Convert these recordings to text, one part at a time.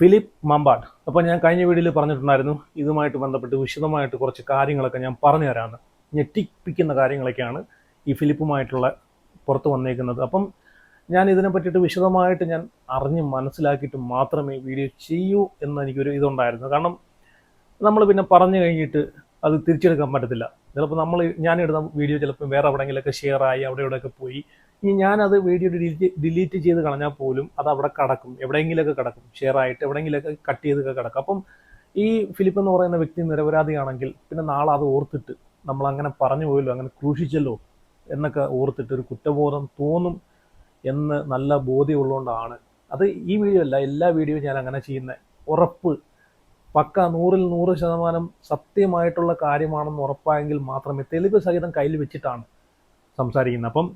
Philip Mambat അപ്പോൾ ഞാൻ കഴിഞ്ഞ വീഡിയോയിൽ പറഞ്ഞിട്ടുണ്ടായിരുന്നു ഇതുമായിട്ട് ബന്ധപ്പെട്ട് വിശദമായിട്ട് കുറച്ച് കാര്യങ്ങളൊക്കെ ഞാൻ പറഞ്ഞു തരാമെന്ന് ഞെട്ടിപ്പിക്കുന്ന കാര്യങ്ങളൊക്കെയാണ് ഈ ഫിലിപ്പുമായിട്ടുള്ള പുറത്ത് വന്നേക്കുന്നത്. അപ്പം ഞാൻ ഇതിനെ പറ്റിയിട്ട് വിശദമായിട്ട് ഞാൻ അറിഞ്ഞ് മനസ്സിലാക്കിയിട്ട് മാത്രമേ വീഡിയോ ചെയ്യൂ എന്ന് എനിക്കൊരു ഇതുണ്ടായിരുന്നു. കാരണം നമ്മൾ പിന്നെ പറഞ്ഞു കഴിഞ്ഞിട്ട് അത് തിരിച്ചെടുക്കാൻ പറ്റത്തില്ല. ചിലപ്പോൾ നമ്മൾ ഞാനിടുന്ന വീഡിയോ ചിലപ്പോൾ വേറെ എവിടെയെങ്കിലുമൊക്കെ ഷെയർ ആയി അവിടെ ഇവിടെയൊക്കെ പോയി ഇനി ഞാനത് വീഡിയോ ഡിലീറ്റ് ഡിലീറ്റ് ചെയ്ത് കളഞ്ഞാൽ പോലും അത് അവിടെ കിടക്കും. എവിടെയെങ്കിലുമൊക്കെ കിടക്കും. ഷെയർ ആയിട്ട് എവിടെയെങ്കിലുമൊക്കെ കട്ട് ചെയ്തൊക്കെ കിടക്കും. അപ്പം ഈ ഫിലിപ്പ് എന്ന് പറയുന്ന വ്യക്തി നിരപരാധിയാണെങ്കിൽ പിന്നെ നാളെ അത് ഓർത്തിട്ട് നമ്മൾ അങ്ങനെ പറഞ്ഞു പോയല്ലോ അങ്ങനെ ക്രൂശിച്ചല്ലോ എന്നൊക്കെ ഓർത്തിട്ട് ഒരു കുറ്റബോധം തോന്നും എന്ന് നല്ല ബോധ്യമുള്ളതുകൊണ്ടാണ്. അത് ഈ വീഡിയോ അല്ല എല്ലാ വീഡിയോയും ഞാൻ അങ്ങനെ ചെയ്യുന്ന. ഉറപ്പ്. പക്ക നൂറിൽ നൂറ് ശതമാനം സത്യമായിട്ടുള്ള കാര്യമാണെന്ന് ഉറപ്പായെങ്കിൽ മാത്രമേ തെളിവ് സഹിതം കയ്യിൽ വെച്ചിട്ടാണ് സംസാരിക്കുന്നത്. അപ്പം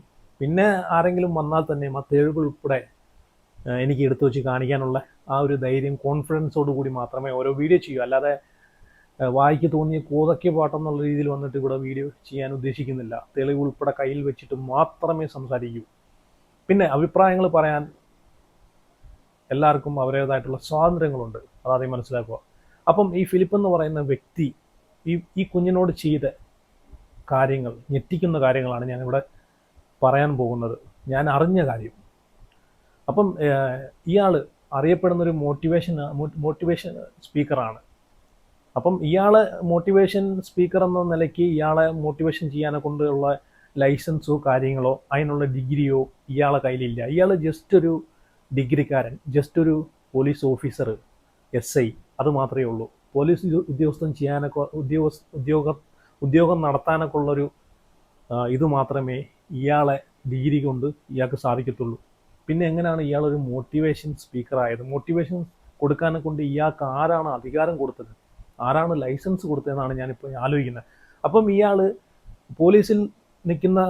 പിന്നെ ആരെങ്കിലും വന്നാൽ തന്നെ ആ തെളിവുകൾ ഉൾപ്പെടെ എനിക്ക് എടുത്തു വെച്ച് കാണിക്കാനുള്ള ആ ഒരു ധൈര്യം കോൺഫിഡൻസോട് കൂടി മാത്രമേ ഓരോ വീഡിയോ ചെയ്യൂ അല്ലാതെ വായിക്ക് തോന്നിയ കോതയ്ക്ക് പാട്ടെന്നുള്ള രീതിയിൽ വന്നിട്ട് ഇവിടെ വീഡിയോ ചെയ്യാൻ ഉദ്ദേശിക്കുന്നില്ല. തെളിവ് ഉൾപ്പെടെ കയ്യിൽ വെച്ചിട്ട് മാത്രമേ സംസാരിക്കൂ. പിന്നെ അഭിപ്രായങ്ങൾ പറയാൻ എല്ലാവർക്കും അവരുടേതായിട്ടുള്ള സ്വാതന്ത്ര്യങ്ങളുണ്ട്. അതാദ്യം മനസ്സിലാക്കുക. അപ്പം ഈ ഫിലിപ്പ് എന്ന് പറയുന്ന വ്യക്തി ഈ ഈ കുഞ്ഞിനോട് ചെയ്ത കാര്യങ്ങൾ ഞെട്ടിക്കുന്ന കാര്യങ്ങളാണ് ഞാനിവിടെ പറയാൻ പോകുന്നത്. ഞാൻ അറിഞ്ഞ കാര്യം. അപ്പം ഇയാൾ അറിയപ്പെടുന്ന ഒരു മോട്ടിവേഷൻ മോട്ടിവേഷൻ സ്പീക്കറാണ് അപ്പം ഇയാളെ മോട്ടിവേഷൻ സ്പീക്കർ എന്ന നിലയ്ക്ക് ഇയാളെ മോട്ടിവേഷൻ ചെയ്യാനെ കൊണ്ടുള്ള ലൈസൻസോ കാര്യങ്ങളോ അതിനുള്ള ഡിഗ്രിയോ ഇയാളെ കയ്യിലില്ല. ഇയാൾ ജസ്റ്റ് ഒരു ഡിഗ്രിക്കാരൻ ജസ്റ്റ് ഒരു പോലീസ് ഓഫീസർ എസ് ഐ അത് മാത്രമേ ഉള്ളൂ. പോലീസ് ഉദ്യോഗസ്ഥൻ ചെയ്യാനൊക്കെ ഉദ്യോഗ ഉദ്യോഗ ഉദ്യോഗം നടത്താനൊക്കെ ഉള്ളൊരു ഇത് മാത്രമേ ഇയാളെ ഡിഗ്രി കൊണ്ട് ഇയാൾക്ക് സാധിക്കത്തുള്ളൂ. പിന്നെ എങ്ങനെയാണ് ഒരു മോട്ടിവേഷൻ സ്പീക്കർ ആയത്? മോട്ടിവേഷൻ കൊടുക്കാനെ കൊണ്ട് ഇയാൾക്ക് ആരാണ് അധികാരം കൊടുത്തത്? ആരാണ് ലൈസൻസ് കൊടുത്തതെന്നാണ് ഞാനിപ്പോൾ ആലോചിക്കുന്നത്. അപ്പം ഇയാൾ പോലീസിൽ നിൽക്കുന്ന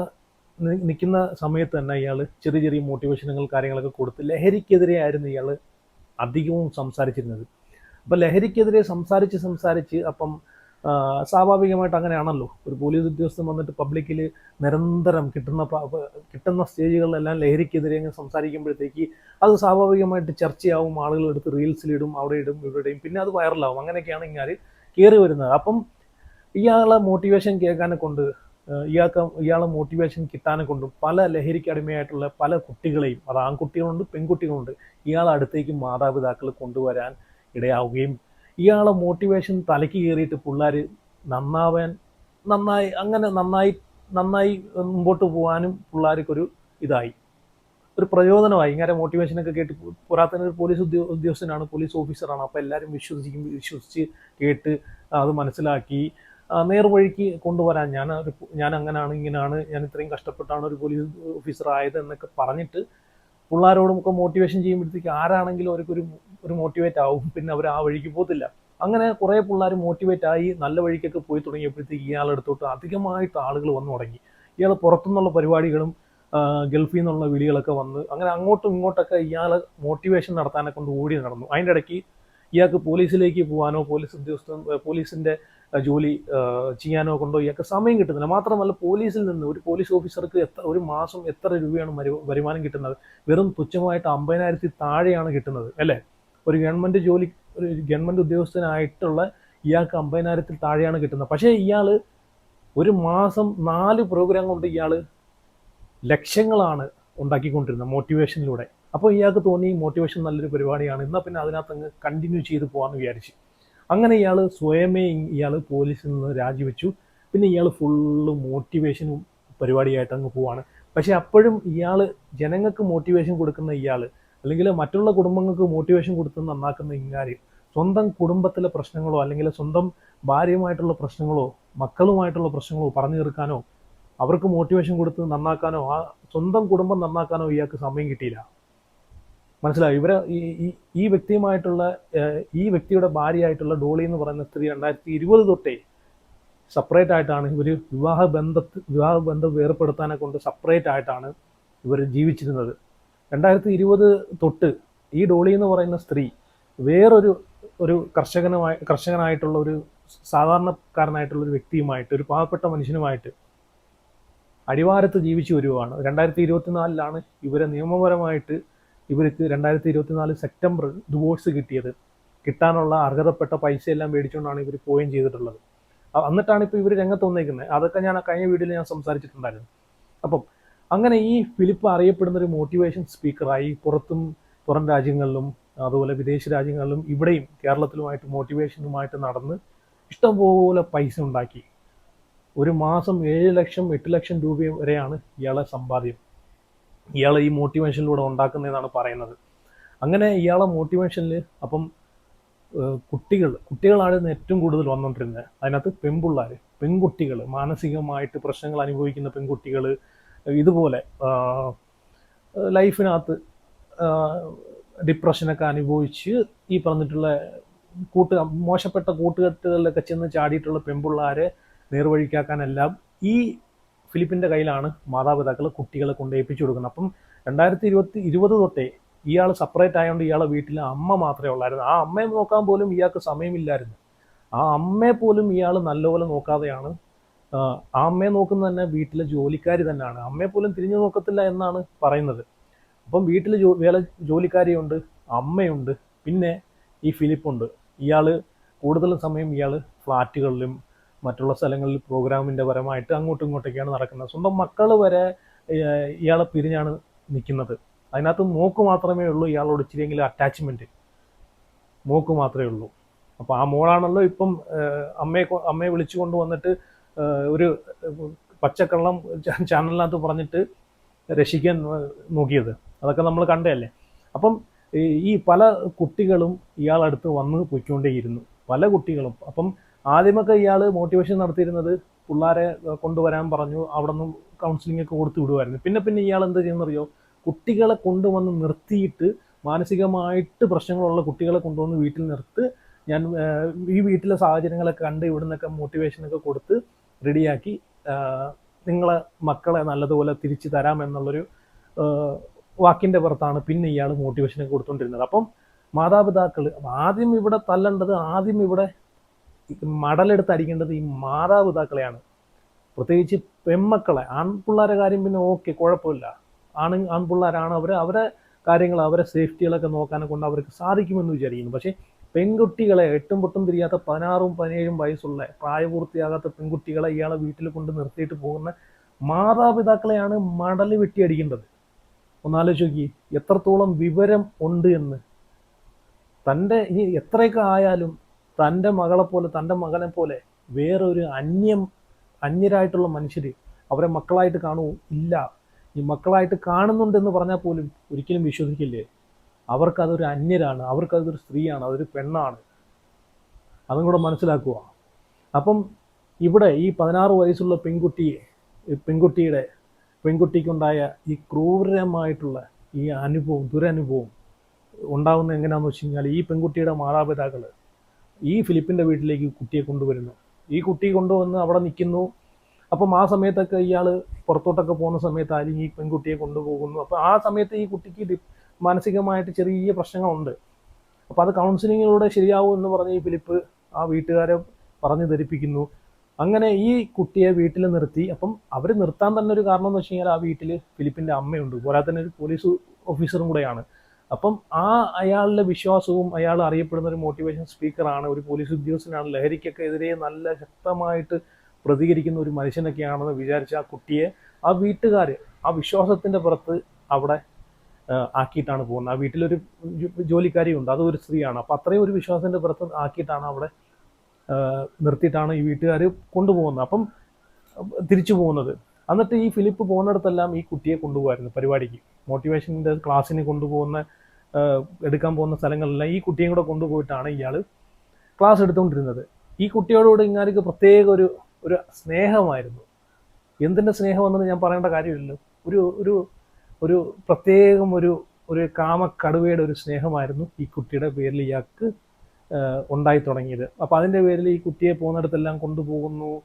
നിൽക്കുന്ന സമയത്ത് തന്നെ ഇയാൾ ചെറിയ ചെറിയ മോട്ടിവേഷനുകൾ കാര്യങ്ങളൊക്കെ കൊടുത്ത് ലഹരിക്കെതിരെ ആയിരുന്നു ഇയാൾ അധികവും സംസാരിച്ചിരുന്നത്. അപ്പം ലഹരിക്കെതിരെ സംസാരിച്ച് സംസാരിച്ച് അപ്പം സ്വാഭാവികമായിട്ട് അങ്ങനെയാണല്ലോ. ഒരു പോലീസ് ഉദ്യോഗസ്ഥൻ വന്നിട്ട് പബ്ലിക്കിൽ നിരന്തരം കിട്ടുന്ന കിട്ടുന്ന സ്റ്റേജുകളിലെല്ലാം ലഹരിക്കെതിരെ അങ്ങ് സംസാരിക്കുമ്പോഴത്തേക്ക് അത് സ്വാഭാവികമായിട്ട് ചർച്ചയാവും ആളുകൾ എടുത്ത് റീൽസിലിടും അവിടെ ഇടും ഇവിടെ ഇടും പിന്നെ അത് വൈറലാവും അങ്ങനെയൊക്കെയാണ് ഇങ്ങനെ കയറി വരുന്നത്. അപ്പം ഇയാളെ മോട്ടിവേഷൻ കേൾക്കാനെ കൊണ്ട് ഇയാൾക്ക് ഇയാളെ മോട്ടിവേഷൻ കിട്ടാനെ കൊണ്ടും പല ലഹരിക്ക് അടിമയായിട്ടുള്ള പല കുട്ടികളെയും അത് ആൺകുട്ടികളുണ്ട് പെൺകുട്ടികളുണ്ട് ഇയാളെ അടുത്തേക്ക് മാതാപിതാക്കൾ കൊണ്ടുവരാൻ ഇടയാവുകയും ഇയാളെ മോട്ടിവേഷൻ തലയ്ക്ക് കയറിയിട്ട് പിള്ളേർ നന്നാവാൻ നന്നായി അങ്ങനെ നന്നായി നന്നായി മുമ്പോട്ട് പോകാനും പിള്ളേർക്കൊരു ഇതായി. ഒരു പ്രചോദനമായി. ഇങ്ങനെ മോട്ടിവേഷനൊക്കെ കേട്ട് പുറത്തന്നെ ഒരു പോലീസ് ഉദ്യോ ഉദ്യോഗസ്ഥനാണ് പോലീസ് ഓഫീസറാണ് അപ്പോൾ എല്ലാവരും വിശ്വസിക്കും വിശ്വസിച്ച് കേട്ട് അത് മനസ്സിലാക്കി. നേർവഴിക്ക് കൊണ്ടുവരാൻ ഞാൻ ഒരു ഞാൻ അങ്ങനെയാണ് ഇങ്ങനെയാണ് ഞാൻ ഇത്രയും കഷ്ടപ്പെട്ടാണ് ഒരു പോലീസ് ഓഫീസർ ആയത് എന്നൊക്കെ പറഞ്ഞിട്ട് പിള്ളേരോടും ഒക്കെ മോട്ടിവേഷൻ ചെയ്യുമ്പോഴത്തേക്ക് ആരാണെങ്കിലും അവർക്കൊരു ഒരു മോട്ടിവേറ്റ് ആവും. പിന്നെ അവർ ആ വഴിക്ക് പോകത്തില്ല. അങ്ങനെ കുറേ പിള്ളേർ മോട്ടിവേറ്റ് ആയി നല്ല വഴിക്കൊക്കെ പോയി തുടങ്ങിയപ്പോഴത്തേക്ക് ഇയാളെടുത്തോട്ട് അധികമായിട്ട് ആളുകൾ വന്നു തുടങ്ങി ഇയാൾ പുറത്തുനിന്നുള്ള പരിപാടികളും ഗൾഫിൽ നിന്നുള്ള വിളികളൊക്കെ വന്ന് അങ്ങനെ അങ്ങോട്ടും ഇങ്ങോട്ടൊക്കെ ഇയാൾ മോട്ടിവേഷൻ നടത്താനെ കൊണ്ട് ഓടി നടന്നു. അതിന്റെ ഇടയ്ക്ക് ഇയാൾക്ക് പോലീസിലേക്ക് പോകാനോ പോലീസ് ഉദ്യോഗസ്ഥൻ പോലീസിന്റെ ജോലി ചെയ്യാനോ കൊണ്ടോ ഇയാൾക്ക് സമയം കിട്ടുന്നില്ല. മാത്രമല്ല പോലീസിൽ നിന്ന് ഒരു പോലീസ് ഓഫീസർക്ക് എത്ര ഒരു മാസം എത്ര രൂപയാണ് വരുമാനം കിട്ടുന്നത്? വെറും തുച്ഛമായിട്ട് അമ്പതിനായിരത്തി താഴെയാണ് കിട്ടുന്നത് അല്ലേ? ഒരു ഗവൺമെന്റ് ജോലി ഒരു ഗവൺമെന്റ് ഉദ്യോഗസ്ഥനായിട്ടുള്ള ഇയാൾക്ക് അമ്പതിനായിരത്തിൽ താഴെയാണ് കിട്ടുന്നത്. പക്ഷേ ഇയാൾ ഒരു മാസം നാല് പ്രോഗ്രാം കൊണ്ട് ഇയാൾ ലക്ഷങ്ങളാണ് ഉണ്ടാക്കിക്കൊണ്ടിരുന്നത് മോട്ടിവേഷനിലൂടെ അപ്പോൾ ഇയാൾക്ക് തോന്നി മോട്ടിവേഷൻ നല്ലൊരു പരിപാടിയാണ്. എന്നാൽ പിന്നെ അതിനകത്ത് അങ്ങ് കണ്ടിന്യൂ ചെയ്ത് പോകാമെന്ന് വിചാരിച്ചു. അങ്ങനെ ഇയാൾ സ്വയമേ ഇയാൾ പോലീസിൽ നിന്ന് രാജിവെച്ചു. പിന്നെ ഇയാൾ ഫുള്ള് മോട്ടിവേഷനും പരിപാടിയായിട്ട് അങ്ങ് പോവാണ്. പക്ഷേ അപ്പോഴും ഇയാൾ ജനങ്ങൾക്ക് മോട്ടിവേഷൻ കൊടുക്കുന്ന ഇയാൾ അല്ലെങ്കിൽ മറ്റുള്ള കുടുംബങ്ങൾക്ക് മോട്ടിവേഷൻ കൊടുത്ത് നന്നാക്കുന്ന ഇങ്ങാര് സ്വന്തം കുടുംബത്തിലെ പ്രശ്നങ്ങളോ അല്ലെങ്കിൽ സ്വന്തം ഭാര്യയുമായിട്ടുള്ള പ്രശ്നങ്ങളോ മക്കളുമായിട്ടുള്ള പ്രശ്നങ്ങളോ പറഞ്ഞു തീർക്കാനോ അവർക്ക് മോട്ടിവേഷൻ കൊടുത്ത് നന്നാക്കാനോ ആ സ്വന്തം കുടുംബം നന്നാക്കാനോ ഇയാൾക്ക് സമയം കിട്ടിയില്ല. മനസ്സിലായി? ഇവരെ ഈ ഈ- വ്യക്തിയുമായിട്ടുള്ള ഈ വ്യക്തിയുടെ ഭാര്യയായിട്ടുള്ള ഡോളി എന്ന് പറയുന്ന സ്ത്രീ രണ്ടായിരത്തി ഇരുപത് തൊട്ടേ സെപ്പറേറ്റ് ആയിട്ടാണ് ഇവർ വിവാഹ ബന്ധത്ത് വിവാഹ ബന്ധം വേർപ്പെടുത്താനെ കൊണ്ട് സെപ്പറേറ്റ് ആയിട്ടാണ് ഇവർ ജീവിച്ചിരുന്നത്. രണ്ടായിരത്തി ഇരുപത് തൊട്ട് ഈ ഡോളി എന്ന് പറയുന്ന സ്ത്രീ വേറൊരു ഒരു കർഷകനുമായി കർഷകനായിട്ടുള്ള ഒരു സാധാരണക്കാരനായിട്ടുള്ള ഒരു വ്യക്തിയുമായിട്ട് ഒരു പാവപ്പെട്ട മനുഷ്യനുമായിട്ട് അടിവാരത്ത് ജീവിച്ചു വരുവാണ്. രണ്ടായിരത്തി ഇരുപത്തിനാലിലാണ് ഇവരെ നിയമപരമായിട്ട് ഇവർക്ക് രണ്ടായിരത്തി ഇരുപത്തിനാല് സെപ്റ്റംബർ ഡിവോഴ്സ് കിട്ടിയത്. കിട്ടാനുള്ള അർഹതപ്പെട്ട പൈസയെല്ലാം മേടിച്ചുകൊണ്ടാണ് ഇവർ പോയും ചെയ്തിട്ടുള്ളത്. എന്നിട്ടാണ് ഇപ്പോൾ ഇവർ രംഗത്ത് വന്നേക്കുന്നത്. അതൊക്കെ ഞാൻ കഴിഞ്ഞ വീഡിയോയിൽ ഞാൻ സംസാരിച്ചിട്ടുണ്ടായിരുന്നു. അപ്പം അങ്ങനെ ഈ ഫിലിപ്പ് അറിയപ്പെടുന്ന ഒരു മോട്ടിവേഷൻ സ്പീക്കറായി പുറത്തും പുറം രാജ്യങ്ങളിലും അതുപോലെ വിദേശ രാജ്യങ്ങളിലും ഇവിടെയും കേരളത്തിലുമായിട്ട് മോട്ടിവേഷനുമായിട്ട് നടന്ന് ഇഷ്ടംപോലെ പൈസ ഉണ്ടാക്കി. ഒരു മാസം ഏഴ് ലക്ഷം എട്ട് ലക്ഷം രൂപ വരെയാണ് ഇയാളെ സമ്പാദ്യം. ഇയാളെ ഈ മോട്ടിവേഷനിലൂടെ ഉണ്ടാക്കുന്നതെന്നാണ് പറയുന്നത്. അങ്ങനെ ഇയാളെ മോട്ടിവേഷനിൽ അപ്പം കുട്ടികൾ കുട്ടികളാണ് ഏറ്റവും കൂടുതൽ വന്നുകൊണ്ടിരുന്നത് അതിനകത്ത് പെൺപിള്ളേർ പെൺകുട്ടികൾ മാനസികമായിട്ട് പ്രശ്നങ്ങൾ അനുഭവിക്കുന്ന പെൺകുട്ടികൾ ഇതുപോലെ ലൈഫിനകത്ത് ഡിപ്രഷനൊക്കെ അനുഭവിച്ച് ഈ പറഞ്ഞിട്ടുള്ള കൂട്ട് മോശപ്പെട്ട കൂട്ടുകെട്ടുകളിലൊക്കെ ചെന്ന് ചാടിയിട്ടുള്ള പെൺപിള്ളാരെ നേർവഴിക്കാക്കാനെല്ലാം ഈ ഫിലിപ്പിന്റെ കയ്യിലാണ് മാതാപിതാക്കൾ കുട്ടികളെ കൊണ്ട് ഏൽപ്പിച്ചു കൊടുക്കുന്നത്. അപ്പം രണ്ടായിരത്തി ഇരുപത്തി ഇരുപത് തൊട്ടേ ഇയാൾ സെപ്പറേറ്റ് ആയതുകൊണ്ട് ഇയാളെ വീട്ടിൽ അമ്മ മാത്രമേ ഉള്ളായിരുന്നു. ആ അമ്മയെ നോക്കാൻ പോലും ഇയാൾക്ക് സമയമില്ലായിരുന്നു. ആ അമ്മയെ പോലും ഇയാൾ നല്ലപോലെ നോക്കാതെയാണ് അമ്മയെ നോക്കുന്നത് തന്നെ വീട്ടിലെ ജോലിക്കാരി തന്നെയാണ്. അമ്മയെ പോലും തിരിഞ്ഞു നോക്കത്തില്ല എന്നാണ് പറയുന്നത്. അപ്പം വീട്ടിൽ ജോ വേല ജോലിക്കാരിയുണ്ട് അമ്മയുണ്ട് പിന്നെ ഈ ഫിലിപ്പുണ്ട്. ഇയാൾ കൂടുതൽ സമയം ഇയാൾ ഫ്ലാറ്റുകളിലും മറ്റുള്ള സ്ഥലങ്ങളിൽ പ്രോഗ്രാമിന്റെ പരമായിട്ട് അങ്ങോട്ടും ഇങ്ങോട്ടൊക്കെയാണ് നടക്കുന്നത്. സ്വന്തം മക്കൾ വരെ ഇയാളെ പിരിഞ്ഞാണ് നിൽക്കുന്നത് അതിനകത്ത് മോക്ക് മാത്രമേ ഉള്ളൂ ഇയാളോട് ഇച്ചിരിയെങ്കിലും അറ്റാച്ച്മെന്റ് മോക്ക് മാത്രമേ ഉള്ളൂ. അപ്പോൾ ആ മോളാണല്ലോ ഇപ്പം അമ്മയെ അമ്മയെ വിളിച്ചു കൊണ്ട് വന്നിട്ട് ഏഹ്, ഒരു പച്ചക്കള്ളം ചാനലിനകത്ത് പറഞ്ഞിട്ട് രക്ഷിക്കാൻ നോക്കിയത്. അതൊക്കെ നമ്മൾ കണ്ടതല്ലേ? അപ്പം ഈ പല കുട്ടികളും ഇയാളടുത്ത് വന്ന് പൊയ്ക്കൊണ്ടേയിരുന്നു. പല കുട്ടികളും. അപ്പം ആദ്യമൊക്കെ ഇയാൾ മോട്ടിവേഷൻ നടത്തിയിരുന്നത് പിള്ളേരെ കൊണ്ടുവരാൻ പറഞ്ഞു അവിടെ നിന്ന് കൗൺസിലിംഗ് ഒക്കെ കൊടുത്തു വിടുമായിരുന്നു പിന്നെ പിന്നെ ഇയാൾ എന്താ ചെയ്യുന്നറിയോ? കുട്ടികളെ കൊണ്ടുവന്ന് നിർത്തിയിട്ട് മാനസികമായിട്ട് പ്രശ്നങ്ങളുള്ള കുട്ടികളെ കൊണ്ടുവന്ന് വീട്ടിൽ നിർത്ത് ഞാൻ ഈ വീട്ടിലെ സാഹചര്യങ്ങളൊക്കെ കണ്ട് ഇവിടെ നിന്നൊക്കെ മോട്ടിവേഷനൊക്കെ കൊടുത്ത് റെഡിയാക്കി നിങ്ങളെ മക്കളെ നല്ലതുപോലെ തിരിച്ചു തരാം എന്നുള്ളൊരു വാക്കിന്റെ പുറത്താണ് പിന്നെ ഇയാൾ മോട്ടിവേഷനെ കൊടുത്തുകൊണ്ടിരുന്നത് അപ്പം മാതാപിതാക്കൾ ആദ്യം ഇവിടെ തല്ലേണ്ടത് ആദ്യം ഇവിടെ മടലെടുത്ത് അടിക്കേണ്ടത് ഈ മാതാപിതാക്കളെയാണ്. പ്രത്യേകിച്ച് പെൺമക്കളെ ആൺപിള്ളേരെ കാര്യം പിന്നെ ഓക്കെ കുഴപ്പമില്ല. ആണ് ആൺപിള്ളേരാണ് അവർ അവരെ കാര്യങ്ങൾ അവരെ സേഫ്റ്റികളൊക്കെ നോക്കാനെ കൊണ്ട് അവർക്ക് സാധിക്കുമെന്ന് വിചാരിക്കുന്നു. പക്ഷേ പെൺകുട്ടികളെ എട്ടും പൊട്ടും തിരിയാത്ത പതിനാറും പതിനേഴും വയസ്സുള്ള പ്രായപൂർത്തിയാകാത്ത പെൺകുട്ടികളെ ഇയാളെ വീട്ടിൽ കൊണ്ട് നിർത്തിയിട്ട് പോകുന്ന മാതാപിതാക്കളെയാണ് മടൽ വെട്ടിയടിക്കേണ്ടത്. ഒന്നാലോചിച്ച് നോക്കി എത്രത്തോളം വിവരം ഉണ്ട് എന്ന്. തന്റെ ഇനി എത്രയൊക്കെ ആയാലും തന്റെ മകളെ പോലെ തന്റെ മകനെ പോലെ വേറൊരു അന്യം അന്യരായിട്ടുള്ള മനുഷ്യർ അവരെ മക്കളായിട്ട് കാണൂ ഇല്ല. ഈ മക്കളായിട്ട് കാണുന്നുണ്ടെന്ന് പറഞ്ഞാൽ പോലും ഒരിക്കലും വിശ്വസിക്കില്ലേ? അവർക്കതൊരു അന്യരാണ് അവർക്കതൊരു സ്ത്രീയാണ് അതൊരു പെണ്ണാണ്. അതും കൂടെ മനസ്സിലാക്കുക. അപ്പം ഇവിടെ ഈ പതിനാറ് വയസ്സുള്ള പെൺകുട്ടിയെ പെൺകുട്ടിയുടെ പെൺകുട്ടിക്കുണ്ടായ ഈ ക്രൂരമായിട്ടുള്ള ഈ അനുഭവം ദുരനുഭവം ഉണ്ടാവുന്നത് എങ്ങനെയാണെന്ന് വെച്ച് കഴിഞ്ഞാൽ ഈ പെൺകുട്ടിയുടെ മാതാപിതാക്കൾ ഈ ഫിലിപ്പിന്റെ വീട്ടിലേക്ക് കുട്ടിയെ കൊണ്ടുവരുന്നു. ഈ കുട്ടി കൊണ്ടുവന്ന് അവിടെ നിൽക്കുന്നു. അപ്പം ആ സമയത്തൊക്കെ ഇയാൾ പുറത്തോട്ടൊക്കെ പോകുന്ന സമയത്ത് ആരും ഈ പെൺകുട്ടിയെ കൊണ്ടുപോകുന്നു. അപ്പം ആ സമയത്ത് ഈ കുട്ടിക്ക് മാനസികമായിട്ട് ചെറിയ പ്രശ്നങ്ങളുണ്ട്. അപ്പോൾ അത് കൗൺസിലിങ്ങിലൂടെ ശരിയാവും എന്ന് പറഞ്ഞ് ഈ ഫിലിപ്പ് ആ വീട്ടുകാരെ പറഞ്ഞു ധരിപ്പിക്കുന്നു. അങ്ങനെ ഈ കുട്ടിയെ വീട്ടിൽ നിർത്തി. അപ്പം അവർ നിർത്താൻ തന്നെ ഒരു കാരണം എന്ന് വെച്ച് കഴിഞ്ഞാൽ ആ വീട്ടിൽ ഫിലിപ്പിന്റെ അമ്മയുണ്ട്. പോരാതെ തന്നെ ഒരു പോലീസ് ഓഫീസറും കൂടെയാണ്. അപ്പം ആ അയാളുടെ വിശ്വാസവും അയാൾ അറിയപ്പെടുന്ന ഒരു മോട്ടിവേഷൻ സ്പീക്കറാണ് ഒരു പോലീസ് ഉദ്യോഗസ്ഥനാണ്. ലഹരിക്കൊക്കെ എതിരെ നല്ല ശക്തമായിട്ട് പ്രതികരിക്കുന്ന ഒരു മനുഷ്യനൊക്കെയാണെന്ന് വിചാരിച്ച ആ കുട്ടിയെ ആ വീട്ടുകാർ ആ വിശ്വാസത്തിന്റെ പുറത്ത് അവിടെ ആക്കിയിട്ടാണ് പോകുന്നത്. ആ വീട്ടിലൊരു ജോലിക്കാരി ജോലിക്കാരിയുണ്ട്. അതൊരു സ്ത്രീയാണ്. അപ്പം അത്രയും ഒരു വിശ്വാസത്തിന്റെ പുറത്ത് ആക്കിയിട്ടാണ് അവിടെ നിർത്തിയിട്ടാണ് ഈ വീട്ടുകാർ കൊണ്ടുപോകുന്നത്. അപ്പം തിരിച്ചു പോകുന്നത്. എന്നിട്ട് ഈ ഫിലിപ്പ് പോകുന്നിടത്തെല്ലാം ഈ കുട്ടിയെ കൊണ്ടുപോകായിരുന്നു പരിപാടിക്ക്. മോട്ടിവേഷന്റെ ക്ലാസ്സിന് കൊണ്ടുപോകുന്ന എടുക്കാൻ പോകുന്ന സ്ഥലങ്ങളിലെല്ലാം ഈ കുട്ടിയും കൂടെ കൊണ്ടുപോയിട്ടാണ് ഇയാൾ ക്ലാസ് എടുത്തുകൊണ്ടിരുന്നത്. ഈ കുട്ടിയോടുകൂടി ഇങ്ങാർക്ക് പ്രത്യേക ഒരു ഒരു സ്നേഹമായിരുന്നു. എന്തിന്റെ സ്നേഹമെന്ന് ഞാൻ പറയേണ്ട കാര്യമില്ലല്ലോ. ഒരു ഒരു ഒരു പ്രത്യേകം ഒരു ഒരു കാമക്കടുവയുടെ ഒരു സ്നേഹമായിരുന്നു ഈ കുട്ടിയുടെ പേരിൽ ഇയാൾക്ക് ഉണ്ടായി തുടങ്ങിയത്. അപ്പം അതിന്റെ പേരിൽ ഈ കുട്ടിയെ പോകുന്നിടത്തെല്ലാം കൊണ്ടുപോകുന്നു.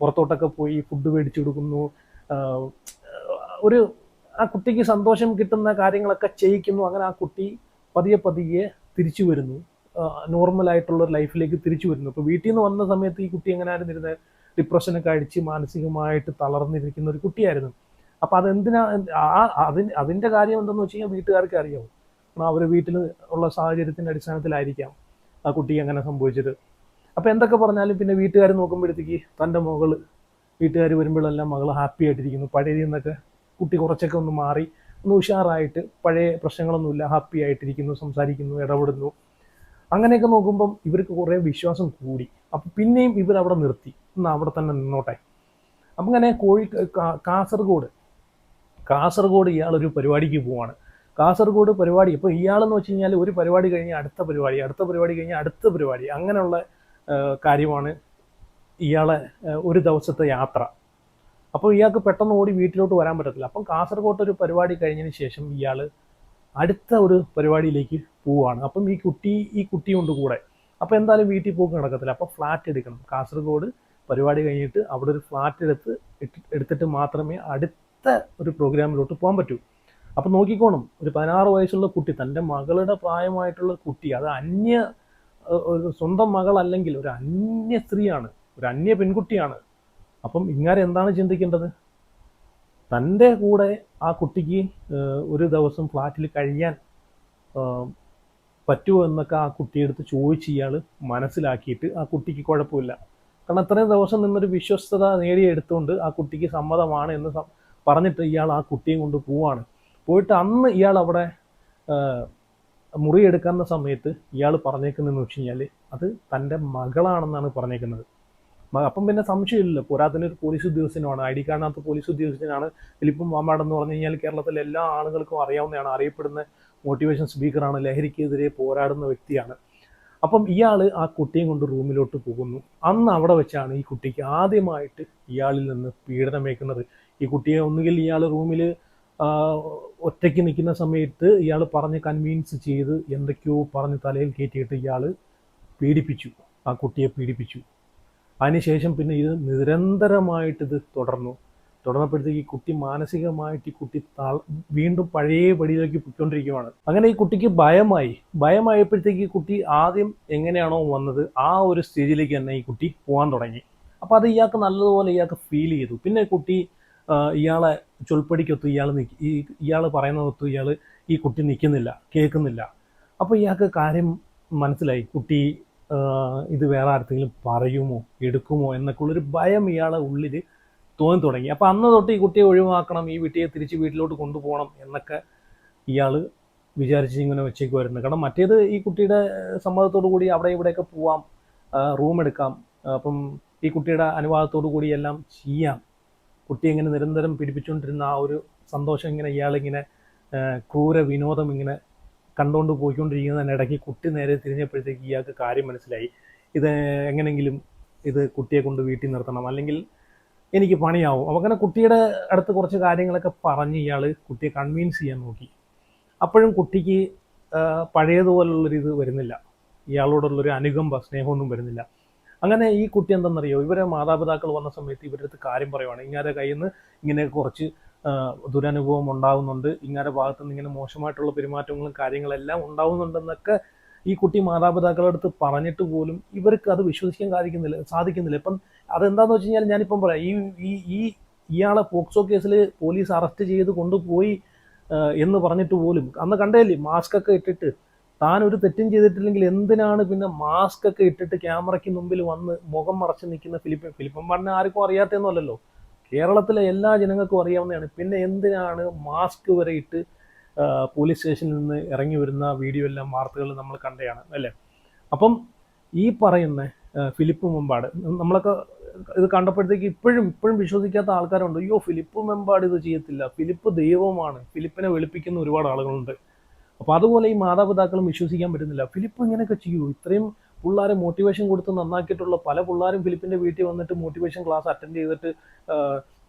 പുറത്തോട്ടൊക്കെ പോയി ഫുഡ് മേടിച്ചു കൊടുക്കുന്നു. ഒരു ആ കുട്ടിക്ക് സന്തോഷം കിട്ടുന്ന കാര്യങ്ങളൊക്കെ ചെയ്യിക്കുന്നു. അങ്ങനെ ആ കുട്ടി പതിയെ പതിയെ തിരിച്ചു വരുന്നു. നോർമലായിട്ടുള്ള ലൈഫിലേക്ക് തിരിച്ചു വരുന്നു. ഇപ്പോൾ വീട്ടിൽ നിന്ന് വന്ന സമയത്ത് ഈ കുട്ടി എങ്ങനെയായിരുന്നു ഇരുന്നത് ഡിപ്രഷനൊക്കെ അടിച്ച് മാനസികമായിട്ട് തളർന്നിരിക്കുന്ന ഒരു കുട്ടിയായിരുന്നു. അപ്പം അതെന്തിനാ ആ അതിന് അതിന്റെ കാര്യം എന്തെന്ന് വെച്ച് കഴിഞ്ഞാൽ വീട്ടുകാർക്ക് അറിയാവും. കാരണം അവർ വീട്ടിൽ ഉള്ള സാഹചര്യത്തിന്റെ അടിസ്ഥാനത്തിലായിരിക്കാം ആ കുട്ടി അങ്ങനെ സംഭവിച്ചത്. അപ്പോൾ എന്തൊക്കെ പറഞ്ഞാലും പിന്നെ വീട്ടുകാർ നോക്കുമ്പോഴത്തേക്ക് തന്റെ മകൾ വീട്ടുകാർ വരുമ്പോഴെല്ലാം മകൾ ഹാപ്പി ആയിട്ടിരിക്കുന്നു. പഴയതിൽ നിന്നൊക്കെ കുട്ടി കുറച്ചൊക്കെ ഒന്ന് മാറി ഒന്ന് ഉഷാറായിട്ട് പഴയ പ്രശ്നങ്ങളൊന്നുമില്ല ഹാപ്പി ആയിട്ടിരിക്കുന്നു സംസാരിക്കുന്നു ഇടപെടുന്നു. അങ്ങനെയൊക്കെ നോക്കുമ്പം ഇവർക്ക് കുറേ വിശ്വാസം കൂടി. അപ്പം പിന്നെയും ഇവർ അവിടെ നിർത്തി. എന്നാൽ അവിടെ തന്നെ നിന്നോട്ടെ. അപ്പം അങ്ങനെ കോഴി കാസർഗോഡ് കാസർഗോഡ് ഇയാളൊരു പരിപാടിക്ക് പോവാണ്. കാസർഗോഡ് പരിപാടി ഇപ്പോൾ ഇയാളെന്ന് വെച്ച് കഴിഞ്ഞാൽ ഒരു പരിപാടി കഴിഞ്ഞ് അടുത്ത പരിപാടി അടുത്ത പരിപാടി കഴിഞ്ഞ് അടുത്ത പരിപാടി അങ്ങനെയുള്ള കാര്യമാണ് ഇയാളെ ഒരു ദിവസത്തെ യാത്ര. അപ്പോൾ ഇയാൾക്ക് പെട്ടെന്ന് ഓടി വീട്ടിലോട്ട് വരാൻ പറ്റത്തില്ല. അപ്പം കാസർഗോഡ് ഒരു പരിപാടി കഴിഞ്ഞതിന് ശേഷം ഇയാൾ അടുത്ത ഒരു പരിപാടിയിലേക്ക് പോവുകയാണ് അപ്പം ഈ കുട്ടി ഈ കുട്ടിയുണ്ട് കൂടെ. അപ്പോൾ എന്തായാലും വീട്ടിൽ പോക്ക് നടക്കത്തില്ല. അപ്പോൾ ഫ്ലാറ്റ് എടുക്കണം. കാസർഗോഡ് പരിപാടി കഴിഞ്ഞിട്ട് അവിടെ ഒരു ഫ്ലാറ്റ് എടുത്ത് എടുത്തിട്ട് മാത്രമേ അടുത്ത ഒരു പ്രോഗ്രാമിലോട്ട് പോകാൻ പറ്റൂ. അപ്പം നോക്കിക്കോണം ഒരു പതിനാറ് വയസ്സുള്ള കുട്ടി തന്റെ മകളുടെ പ്രായമായിട്ടുള്ള കുട്ടി അത് അന്യ ഒരു സ്വന്തം മകളല്ലെങ്കിൽ ഒരു അന്യ സ്ത്രീയാണ് ഒരു അന്യ പെൺകുട്ടിയാണ്. അപ്പം ഇങ്ങനെ എന്താണ് ചിന്തിക്കേണ്ടത്? തന്റെ കൂടെ ആ കുട്ടിക്ക് ഒരു ദിവസം ഫ്ലാറ്റിൽ കഴിയാൻ പറ്റുമോ എന്നൊക്കെ ആ കുട്ടിയെടുത്ത് ചോദിച്ച് ഇയാൾ മനസ്സിലാക്കിയിട്ട് ആ കുട്ടിക്ക് കുഴപ്പമില്ല. കാരണം അത്രയും ദിവസം നിന്നൊരു വിശ്വസ്തത നേടിയെടുത്തുകൊണ്ട് ആ കുട്ടിക്ക് സമ്മതമാണ് എന്ന് പറഞ്ഞിട്ട് ഇയാൾ ആ കുട്ടിയും കൊണ്ട് പോവാണ്. പോയിട്ട് അന്ന് ഇയാൾ അവിടെ മുറി മുറിയെടുക്കുന്ന സമയത്ത് ഇയാൾ പറഞ്ഞേക്കുന്നതെന്ന് വെച്ച് കഴിഞ്ഞാൽ അത് തന്റെ മകളാണെന്നാണ് പറഞ്ഞേക്കുന്നത്. അപ്പം പിന്നെ സംശയമില്ലല്ലോ. പോരാത്തിന് ഒരു പോലീസ് ഉദ്യോഗസ്ഥനാണ്. ഐ ഡി കാർഡിനകത്ത് പോലീസ് ഉദ്യോഗസ്ഥനാണ്. ഫിലിപ്പും മാമാട് എന്ന് പറഞ്ഞു കഴിഞ്ഞാൽ കേരളത്തിലെ എല്ലാ ആളുകൾക്കും അറിയാവുന്നതാണ്. അറിയപ്പെടുന്ന മോട്ടിവേഷൻ സ്പീക്കറാണ്. ലഹരിക്കെതിരെ പോരാടുന്ന വ്യക്തിയാണ്. അപ്പം ഇയാൾ ആ കുട്ടിയും കൊണ്ട് റൂമിലോട്ട് പോകുന്നു. അന്ന് അവിടെ വെച്ചാണ് ഈ കുട്ടിക്ക് ആദ്യമായിട്ട് ഇയാളിൽ നിന്ന് പീഡനമേക്കുന്നത് ഈ കുട്ടിയെ ഒന്നുകിൽ ഇയാൾ റൂമിൽ ഒറ്റയ്ക്ക് നിൽക്കുന്ന സമയത്ത് ഇയാൾ പറഞ്ഞ് കൺവീൻസ് ചെയ്ത് എന്തൊക്കെയോ പറഞ്ഞ് തലയിൽ കയറ്റിയിട്ട് ഇയാൾ പീഡിപ്പിച്ചു. ആ കുട്ടിയെ പീഡിപ്പിച്ചു. അതിനുശേഷം പിന്നെ ഇത് നിരന്തരമായിട്ട് ഇത് തുടർന്നു. തുടർന്നപ്പോഴത്തേക്ക് ഈ കുട്ടി മാനസികമായിട്ട് ഈ കുട്ടി വീണ്ടും പഴയ പടിയിലേക്ക് പൊയ്ക്കൊണ്ടിരിക്കുകയാണ് അങ്ങനെ ഈ കുട്ടിക്ക് ഭയമായി. ഭയമായപ്പോഴത്തേക്ക് ഈ കുട്ടി ആദ്യം എങ്ങനെയാണോ വന്നത് ആ ഒരു സ്റ്റേജിലേക്ക് തന്നെ ഈ കുട്ടി പോകാൻ തുടങ്ങി. അപ്പോൾ അത് ഇയാൾക്ക് നല്ലതുപോലെ ഇയാൾക്ക് ഫീൽ ചെയ്തു. പിന്നെ കുട്ടി ഇയാളെ ചൊൽപ്പടിക്കൊത്ത് ഇയാൾ ഈ ഇയാൾ പറയുന്നതൊത്ത് ഇയാൾ ഈ കുട്ടി നിൽക്കുന്നില്ല കേൾക്കുന്നില്ല. അപ്പോൾ ഇയാൾക്ക് കാര്യം മനസ്സിലായി. കുട്ടി ഇത് വേറെ ആർക്കെങ്കിലും പറയുമോ എടുക്കുമോ എന്നൊക്കെ ഉള്ളൊരു ഭയം ഇയാളെ ഉള്ളിൽ തോന്നി തുടങ്ങി. അപ്പോൾ അന്ന് തൊട്ട് ഈ കുട്ടിയെ ഒഴിവാക്കണം ഈ കുട്ടിയെ തിരിച്ച് വീട്ടിലോട്ട് കൊണ്ടുപോകണം എന്നൊക്കെ ഇയാൾ വിചാരിച്ച് ഇങ്ങനെ വെച്ചേക്കുമായിരുന്നു കാരണം മറ്റേത് ഈ കുട്ടിയുടെ സമ്മതത്തോടു കൂടി അവിടെ ഇവിടെയൊക്കെ പോവാം റൂം എടുക്കാം അപ്പം ഈ കുട്ടിയുടെ അനുവാദത്തോടു കൂടി എല്ലാം ചെയ്യാം. കുട്ടി ഇങ്ങനെ നിരന്തരം പിടിപ്പിച്ചുകൊണ്ടിരുന്ന ആ ഒരു സന്തോഷം ഇങ്ങനെ ഇയാളിങ്ങനെ ക്രൂര വിനോദം ഇങ്ങനെ കണ്ടുകൊണ്ട് പോയിക്കൊണ്ടിരിക്കുന്നതിനിടയ്ക്ക് കുട്ടി നേരെ തിരിഞ്ഞപ്പോഴത്തേക്ക് ഇയാൾക്ക് കാര്യം മനസ്സിലായി. ഇത് എങ്ങനെങ്കിലും ഇത് കുട്ടിയെ കൊണ്ട് വീട്ടിൽ നിർത്തണം. അല്ലെങ്കിൽ എനിക്ക് പണിയാവും. അപ്പോൾ അങ്ങനെ കുട്ടിയുടെ അടുത്ത് കുറച്ച് കാര്യങ്ങളൊക്കെ പറഞ്ഞ് ഇയാൾ കുട്ടിയെ കൺവിൻസ് ചെയ്യാൻ നോക്കി. അപ്പോഴും കുട്ടിക്ക് പഴയതുപോലുള്ളൊരിത് വരുന്നില്ല. ഇയാളോടുള്ളൊരു അനുകമ്പ സ്നേഹമൊന്നും വരുന്നില്ല. അങ്ങനെ ഈ കുട്ടി എന്തെന്നറിയോ? ഇവരെ മാതാപിതാക്കൾ വന്ന സമയത്ത് ഇവരുടെ അടുത്ത് കാര്യം പറയുവാണ്. ഇങ്ങനെ കയ്യിൽ നിന്ന് ഇങ്ങനെ കുറച്ച് ദുരനുഭവം ഉണ്ടാവുന്നുണ്ട്. ഇങ്ങനെ ഭാഗത്തു നിന്ന് ഇങ്ങനെ മോശമായിട്ടുള്ള പെരുമാറ്റങ്ങളും കാര്യങ്ങളെല്ലാം ഉണ്ടാവുന്നുണ്ടെന്നൊക്കെ ഈ കുട്ടി മാതാപിതാക്കളുടെ അടുത്ത് പറഞ്ഞിട്ട് പോലും ഇവർക്ക് അത് വിശ്വസിക്കാൻ സാധിക്കുന്നില്ല സാധിക്കുന്നില്ല. ഇപ്പം അതെന്താന്ന് വെച്ച് കഴിഞ്ഞാൽ ഞാനിപ്പം പറയാം. ഈ ഈ ഈ ഇയാളെ പോക്സോ കേസിൽ പോലീസ് അറസ്റ്റ് ചെയ്ത് കൊണ്ടുപോയി എന്ന് പറഞ്ഞിട്ട് പോലും അന്ന് കണ്ടേല്ലേ മാസ്ക് ഒക്കെ ഇട്ടിട്ട് താൻ ഒരു തെറ്റും ചെയ്തിട്ടില്ലെങ്കിൽ എന്തിനാണ് പിന്നെ മാസ്ക് ഒക്കെ ഇട്ടിട്ട് ക്യാമറയ്ക്ക് മുമ്പിൽ വന്ന് മുഖം മറച്ച് നിൽക്കുന്ന ഫിലിപ്പ് ഫിലിപ്പം പറഞ്ഞ ആർക്കും അറിയാത്തെന്നല്ലല്ലോ. കേരളത്തിലെ എല്ലാ ജനങ്ങൾക്കും അറിയാവുന്നതാണ്. പിന്നെ എന്തിനാണ് മാസ്ക് വരെ ഇട്ട് പോലീസ് സ്റ്റേഷനിൽ നിന്ന് ഇറങ്ങി വരുന്ന വീഡിയോ എല്ലാം വാർത്തകൾ നമ്മൾ കണ്ടതാണ് അല്ലേ? അപ്പം ഈ പറയുന്ന ഫിലിപ്പ് മെമ്പാട് നമ്മളൊക്കെ ഇത് കണ്ടപ്പോഴത്തേക്ക് ഇപ്പോഴും ഇപ്പോഴും വിശ്വസിക്കാത്ത ആൾക്കാരുണ്ട്. അയ്യോ ഫിലിപ്പ് മെമ്പാട് ഇത് ചെയ്യത്തില്ല. ഫിലിപ്പ് ദൈവമാണ് ഫിലിപ്പിനെ വെളുപ്പിക്കുന്ന ഒരുപാട് ആളുകളുണ്ട്. അപ്പോൾ അതുപോലെ ഈ മാതാപിതാക്കളും വിശ്വസിക്കാൻ പറ്റുന്നില്ല. ഫിലിപ്പ് ഇങ്ങനെയൊക്കെ ചെയ്യൂ. ഇത്രയും പിള്ളേരെ മോട്ടിവേഷൻ കൊടുത്ത് നന്നാക്കിയിട്ടുള്ള പല പിള്ളേരും ഫിലിപ്പിന്റെ വീട്ടിൽ വന്നിട്ട് മോട്ടിവേഷൻ ക്ലാസ് അറ്റൻഡ് ചെയ്തിട്ട്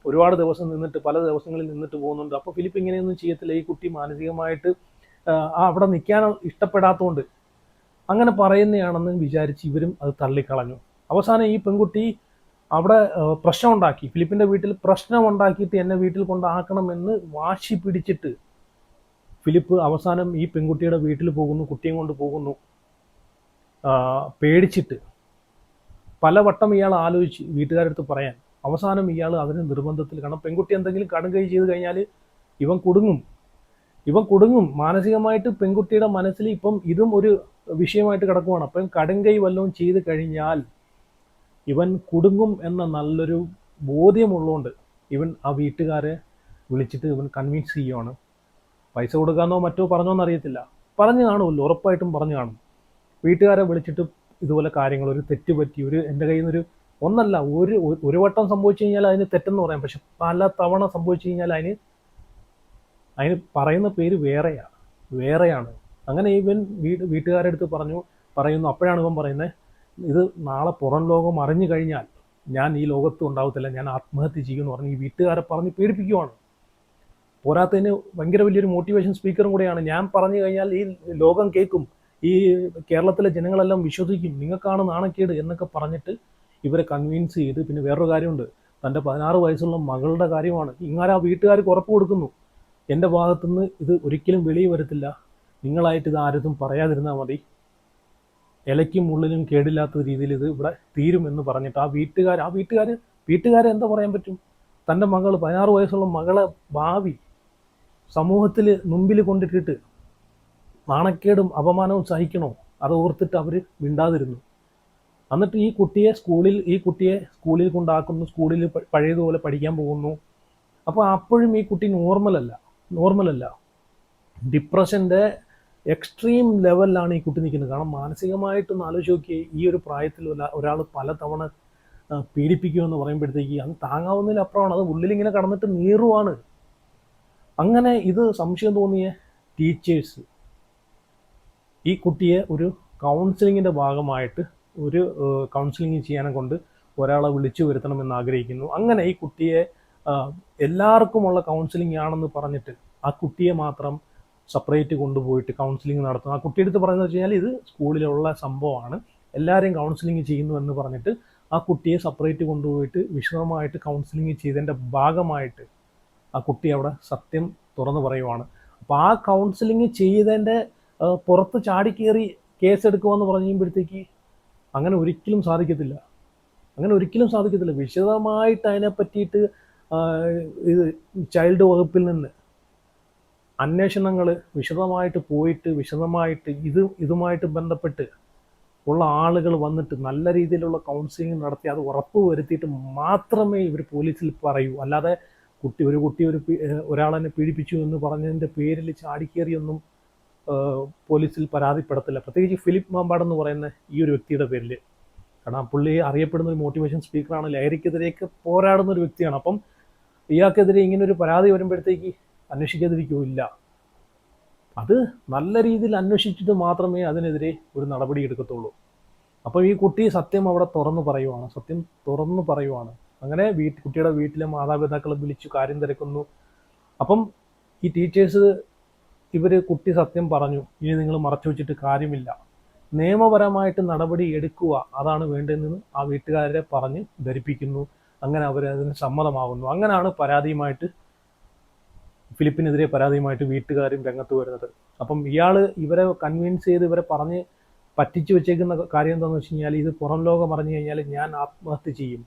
ഒരുപാട് ദിവസം നിന്നിട്ട് പല ദിവസങ്ങളിൽ നിന്നിട്ട് പോകുന്നുണ്ട്. അപ്പോൾ ഫിലിപ്പ് ഇങ്ങനെയൊന്നും ചെയ്യത്തില്ല. ഈ കുട്ടി മാനസികമായിട്ട് അവിടെ നിൽക്കാൻ ഇഷ്ടപ്പെടാത്തതുകൊണ്ട് അങ്ങനെ പറയുന്നതാണെന്ന് വിചാരിച്ച് ഇവരും അത് തള്ളിക്കളഞ്ഞു. അവസാനം ഈ പെൺകുട്ടി അവിടെ പ്രശ്നം പ്രശ്നമുണ്ടാക്കി. ഫിലിപ്പിന്റെ വീട്ടിൽ പ്രശ്നമുണ്ടാക്കിയിട്ട് എന്നെ വീട്ടിൽ കൊണ്ടാക്കണമെന്ന് വാശി പിടിച്ചിട്ട് ഫിലിപ്പ് അവസാനം ഈ പെൺകുട്ടിയുടെ വീട്ടിൽ പോകുന്നു കുട്ടിയും കൊണ്ട് പോകുന്നു. പേടിച്ചിട്ട് പലവട്ടം ഇയാൾ ആലോചിച്ച് വീട്ടുകാരടുത്ത് പറയാൻ. അവസാനം ഇയാൾ അതിന് നിർബന്ധത്തിൽ കാരണം പെൺകുട്ടി എന്തെങ്കിലും കടുകൈ ചെയ്ത് കഴിഞ്ഞാൽ ഇവൻ കുടുങ്ങും. ഇവൻ കുടുങ്ങും. മാനസികമായിട്ട് പെൺകുട്ടിയുടെ മനസ്സിൽ ഇപ്പം ഇതും ഒരു വിഷയമായിട്ട് കിടക്കുവാണ്. അപ്പം കടുങ്കൈ വല്ലതും ചെയ്ത് കഴിഞ്ഞാൽ ഇവൻ കുടുങ്ങും എന്ന നല്ലൊരു ബോധ്യമുള്ളതുകൊണ്ട് ഇവൻ ആ വീട്ടുകാരെ വിളിച്ചിട്ട് ഇവൻ കൺവിൻസ് ചെയ്യുവാണ്. പൈസ കൊടുക്കാന്നോ മറ്റോ പറഞ്ഞോന്ന് അറിയത്തില്ല. പറഞ്ഞു കാണുമല്ലോ ഉറപ്പായിട്ടും പറഞ്ഞു കാണും. വീട്ടുകാരെ വിളിച്ചിട്ട് ഇതുപോലെ കാര്യങ്ങൾ ഒരു തെറ്റ് പറ്റി ഒരു എന്റെ കയ്യിൽ നിന്നൊരു ഒന്നല്ല ഒരു- ഒരു വട്ടം സംഭവിച്ചു കഴിഞ്ഞാൽ അതിന് തെറ്റെന്ന് പറയാം. പക്ഷെ പല തവണ സംഭവിച്ചു കഴിഞ്ഞാൽ അതിന് അതിന് പറയുന്ന പേര് വേറെയാണ് വേറെയാണ്. അങ്ങനെ ഇവൻ വീട് വീട്ടുകാരുടെ അടുത്ത് പറഞ്ഞു പറയുന്നു അപ്പോഴാണ് ഇവൻ പറയുന്നത് ഇത് നാളെ പുറം ലോകം അറിഞ്ഞു കഴിഞ്ഞാൽ ഞാൻ ഈ ലോകത്ത് ഉണ്ടാവത്തില്ല ഞാൻ ആത്മഹത്യ ചെയ്യുമെന്ന് പറഞ്ഞ് ഈ വീട്ടുകാരെ പറഞ്ഞ് പേടിപ്പിക്കുവാണ്. പോരാത്തതിന് ഭയങ്കര വലിയൊരു മോട്ടിവേഷൻ സ്പീക്കറും കൂടെയാണ്. ഞാൻ പറഞ്ഞു കഴിഞ്ഞാൽ ഈ ലോകം കേൾക്കും ഈ കേരളത്തിലെ ജനങ്ങളെല്ലാം വിശ്വസിക്കും നിങ്ങൾക്കാണ് നാണക്കേട് എന്നൊക്കെ പറഞ്ഞിട്ട് ഇവരെ കൺവിൻസ് ചെയ്ത് പിന്നെ വേറൊരു കാര്യമുണ്ട്. തന്റെ പതിനാറ് വയസ്സുള്ള മകളുടെ കാര്യമാണ്. ഇങ്ങനെ ആ വീട്ടുകാർക്ക് ഉറപ്പ് കൊടുക്കുന്നു? എന്റെ ഭാഗത്തുനിന്ന് ഇത് ഒരിക്കലും വെളിയിൽ വരത്തില്ല. നിങ്ങളായിട്ട് ഇത് ആരും പറയാതിരുന്നാൽ മതി. ഇലയ്ക്കും ഉള്ളിലും കേടില്ലാത്ത രീതിയിൽ ഇത് ഇവിടെ തീരുമെന്ന് പറഞ്ഞിട്ട് ആ വീട്ടുകാർ ആ വീട്ടുകാർ വീട്ടുകാരെ എന്താ പറയാൻ പറ്റും? തന്റെ മകൾ പതിനാറ് വയസ്സുള്ള മകളെ ഭാവി സമൂഹത്തിൽ മുമ്പിൽ കൊണ്ടിട്ടിട്ട് നാണക്കേടും അപമാനവും സഹിക്കണോ? അത് ഓർത്തിട്ട് അവർ മിണ്ടാതിരുന്നു. എന്നിട്ട് ഈ കുട്ടിയെ സ്കൂളിൽ ഈ കുട്ടിയെ സ്കൂളിൽ കൊണ്ടാക്കുന്നു സ്കൂളിൽ പഴയതുപോലെ പഠിക്കാൻ പോകുന്നു. അപ്പോൾ അപ്പോഴും ഈ കുട്ടി നോർമലല്ല നോർമലല്ല. ഡിപ്രഷന്റെ എക്സ്ട്രീം ലെവലിലാണ് ഈ കുട്ടി നിൽക്കുന്നത്. കാരണം മാനസികമായിട്ടൊന്ന് ആലോചിച്ച് നോക്കിയേ ഈ ഒരു പ്രായത്തിൽ ഒരാൾ പലതവണ പീഡിപ്പിക്കുമെന്ന് പറയുമ്പോഴത്തേക്ക് അത് താങ്ങാവുന്നതിനപ്പുറമാണ്. അത് ഉള്ളിലിങ്ങനെ കടന്നിട്ട് നീറുവാണ്. അങ്ങനെ ഇത് സംശയം തോന്നിയ ടീച്ചേഴ്സ് ഈ കുട്ടിയെ ഒരു കൗൺസിലിങ്ങിന്റെ ഭാഗമായിട്ട് ഒരു കൗൺസിലിംഗ് ചെയ്യാനെ കൊണ്ട് ഒരാളെ വിളിച്ചു വരുത്തണമെന്ന് ആഗ്രഹിക്കുന്നു. അങ്ങനെ ഈ കുട്ടിയെ എല്ലാവർക്കുമുള്ള കൗൺസിലിംഗ് ആണെന്ന് പറഞ്ഞിട്ട് ആ കുട്ടിയെ മാത്രം സെപ്പറേറ്റ് കൊണ്ടുപോയിട്ട് കൗൺസിലിംഗ് നടത്തുന്നു. ആ കുട്ടിയുടെ അടുത്ത് പറയുന്നത് വെച്ച് ഇത് സ്കൂളിലുള്ള സംഭവമാണ്. എല്ലാവരെയും കൗൺസിലിംഗ് ചെയ്യുന്നു എന്ന് പറഞ്ഞിട്ട് ആ കുട്ടിയെ സെപ്പറേറ്റ് കൊണ്ടുപോയിട്ട് വിശദമായിട്ട് കൗൺസിലിംഗ് ചെയ്തതിന്റെ ഭാഗമായിട്ട് ആ കുട്ടി അവിടെ സത്യം തുറന്നു പറയുവാണ്. അപ്പോൾ ആ കൗൺസിലിംഗ് ചെയ്തതിന്റെ പുറത്ത് ചാടിക്കേറി കേസ് എടുക്കുമെന്ന് പറഞ്ഞു കഴിയുമ്പോഴത്തേക്ക് അങ്ങനെ ഒരിക്കലും സാധിക്കത്തില്ല. അങ്ങനെ ഒരിക്കലും സാധിക്കത്തില്ല. വിശദമായിട്ട് അതിനെ പറ്റിയിട്ട് ഇത് ചൈൽഡ് വകുപ്പിൽ നിന്ന് അന്വേഷണങ്ങൾ വിശദമായിട്ട് പോയിട്ട് വിശദമായിട്ട് ഇത് ഇതുമായിട്ട് ബന്ധപ്പെട്ട് ഉള്ള ആളുകൾ വന്നിട്ട് നല്ല രീതിയിലുള്ള കൗൺസിലിംഗ് നടത്തി അത് ഉറപ്പ് വരുത്തിയിട്ട് മാത്രമേ ഇവർ പോലീസിൽ പറയൂ. അല്ലാതെ കുട്ടി ഒരു കുട്ടി ഒരു ഒരാളെന്നെ പീഡിപ്പിച്ചു എന്ന് പറഞ്ഞതിന്റെ പേരിൽ ചാടിക്കേറിയൊന്നും പോലീസിൽ പരാതിപ്പെടത്തില്ല. പ്രത്യേകിച്ച് ഫിലിപ്പ് മാമ്പാട് എന്ന് പറയുന്ന ഈ ഒരു വ്യക്തിയുടെ പേരിൽ കാരണം പുള്ളി അറിയപ്പെടുന്ന ഒരു മോട്ടിവേഷൻ സ്പീക്കറാണ് ലഹരിക്കെതിരെയൊക്കെ പോരാടുന്ന ഒരു വ്യക്തിയാണ്. അപ്പം ഇയാൾക്കെതിരെ ഇങ്ങനെ ഒരു പരാതി വരുമ്പോഴത്തേക്ക് അന്വേഷിക്കാതിരിക്കുമോ ഇല്ല അത് നല്ല രീതിയിൽ അന്വേഷിച്ചിട്ട് മാത്രമേ അതിനെതിരെ ഒരു നടപടി എടുക്കത്തുള്ളൂ. അപ്പോൾ ഈ കുട്ടി സത്യം അവിടെ തുറന്നു പറയുവാണ് സത്യം തുറന്നു പറയുവാണ്. അങ്ങനെ വീട്ട് കുട്ടിയുടെ വീട്ടിലെ മാതാപിതാക്കൾ വിളിച്ചു കാര്യം തിരക്കുന്നു. അപ്പം ഈ ടീച്ചേഴ്സ് ഇവർ കുട്ടി സത്യം പറഞ്ഞു ഇനി നിങ്ങൾ മറച്ചു വെച്ചിട്ട് കാര്യമില്ല. നിയമപരമായിട്ട് നടപടി എടുക്കുക അതാണ് വേണ്ടതെന്ന് ആ വീട്ടുകാരെ പറഞ്ഞ് ധരിപ്പിക്കുന്നു. അങ്ങനെ അവർ അതിന് സമ്മതമാകുന്നു അങ്ങനെയാണ് പരാതിയുമായിട്ട് ഫിലിപ്പിനെതിരെ പരാതിയുമായിട്ട് വീട്ടുകാരും രംഗത്ത് വരുന്നത്. അപ്പം ഇയാൾ ഇവരെ കൺവിൻസ് ചെയ്ത് ഇവരെ പറഞ്ഞ് പറ്റിച്ചു വെച്ചേക്കുന്ന കാര്യം എന്താണെന്ന് വെച്ച് കഴിഞ്ഞാൽ ഇത് പുറം ലോകം അറിഞ്ഞു കഴിഞ്ഞാൽ ഞാൻ ആത്മഹത്യ ചെയ്യും.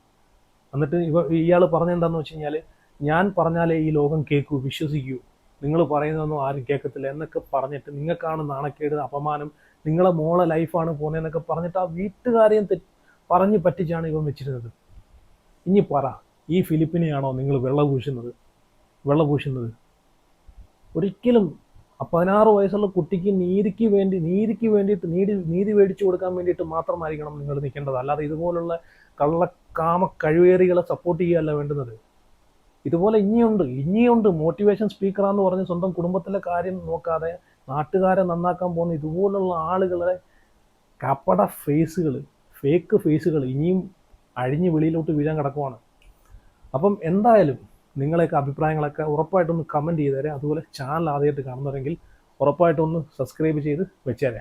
എന്നിട്ട് ഇവ ഇയാൾ പറഞ്ഞെന്താന്ന് വെച്ച് കഴിഞ്ഞാൽ ഞാൻ പറഞ്ഞാലേ ഈ ലോകം കേൾക്കൂ വിശ്വസിക്കൂ. നിങ്ങൾ പറയുന്നതൊന്നും ആരും കേൾക്കത്തില്ല എന്നൊക്കെ പറഞ്ഞിട്ട് നിങ്ങൾക്കാണ് നാണക്കേട് അപമാനം. നിങ്ങളെ മോളെ ലൈഫാണ് പോകുന്നതെന്നൊക്കെ പറഞ്ഞിട്ട് ആ വീട്ടുകാരെയും പറഞ്ഞ് പറ്റിച്ചാണ് ഇവൻ വെച്ചിരുന്നത്. ഇനി പറ ഈ ഫിലിപ്പിനെയാണോ നിങ്ങൾ വെള്ള പൂശുന്നത്? വെള്ള പൂശുന്നത്? ഒരിക്കലും പതിനാറ് വയസ്സുള്ള കുട്ടിക്ക് നീതിക്ക് വേണ്ടി നീതിക്ക് വേണ്ടിയിട്ട് നീതി നീതി മേടിച്ചു കൊടുക്കാൻ വേണ്ടിയിട്ട് മാത്രമായിരിക്കണം നിങ്ങൾ നിൽക്കേണ്ടത്. അല്ലാതെ ഇതുപോലുള്ള കള്ളക്കാമ കഴിവേറികളെ സപ്പോർട്ട് ചെയ്യുകയല്ല വേണ്ടുന്നത്. ഇതുപോലെ ഇനിയുണ്ട് ഇനിയുണ്ട്. മോട്ടിവേഷൻ സ്പീക്കറാന്ന് പറഞ്ഞ് സ്വന്തം കുടുംബത്തിലെ കാര്യം നോക്കാതെ നാട്ടുകാരെ നന്നാക്കാൻ പോകുന്ന ഇതുപോലുള്ള ആളുകളെ കപട ഫേസുകൾ ഫേക്ക് ഫേസുകൾ ഇനിയും അഴിഞ്ഞ് വെളിയിലോട്ട് വീഴാൻ കിടക്കുവാണ്. അപ്പം എന്തായാലും നിങ്ങളെയൊക്കെ അഭിപ്രായങ്ങളൊക്കെ ഉറപ്പായിട്ടൊന്ന് കമന്റ് ചെയ്തേരെ അതുപോലെ ചാനൽ ആദ്യമായിട്ട് കാണുന്നവരെങ്കിൽ ഉറപ്പായിട്ടൊന്ന് സബ്സ്ക്രൈബ് ചെയ്ത് വെച്ചേരെ.